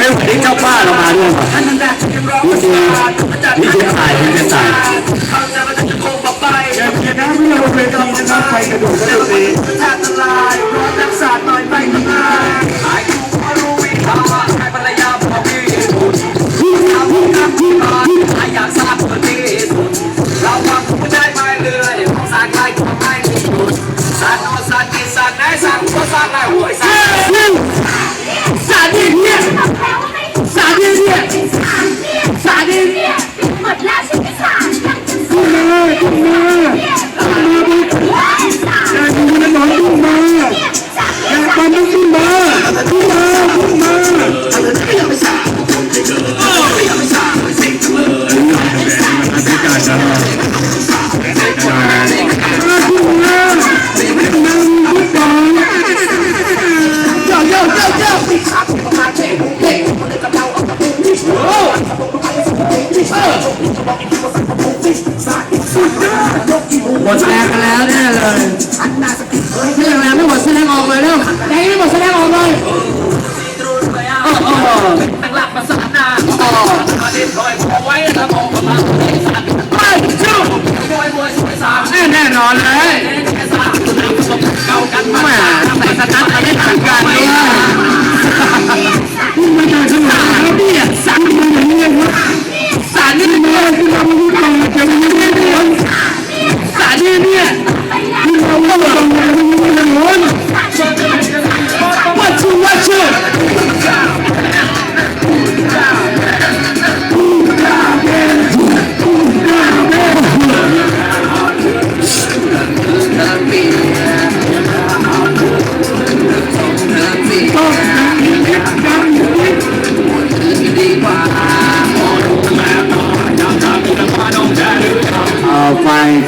เรื่องที่เจ้าป้าเรามาด้วยป่ะวิธีวิธีถ่ายเป็นถ่าย ดแรงกันแล้วแน่เลยไม่อย่แล้วไม่หมดแสดงออกเลยเร็วแดงไม่หมดแสดงออกเลยโอ้โหหลักประสานนาโอ้โหไว้แล้วมองมาไปจุ๊บแน่นอนเลยแม่ใส่สตั๊ดอะไรต่างกันเนี่ย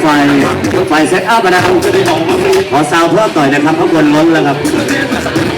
ฝ่าเซตอัพนะครับขอซาวเพิ่มต่อยนะครับข้างบนล้นแล้วครับ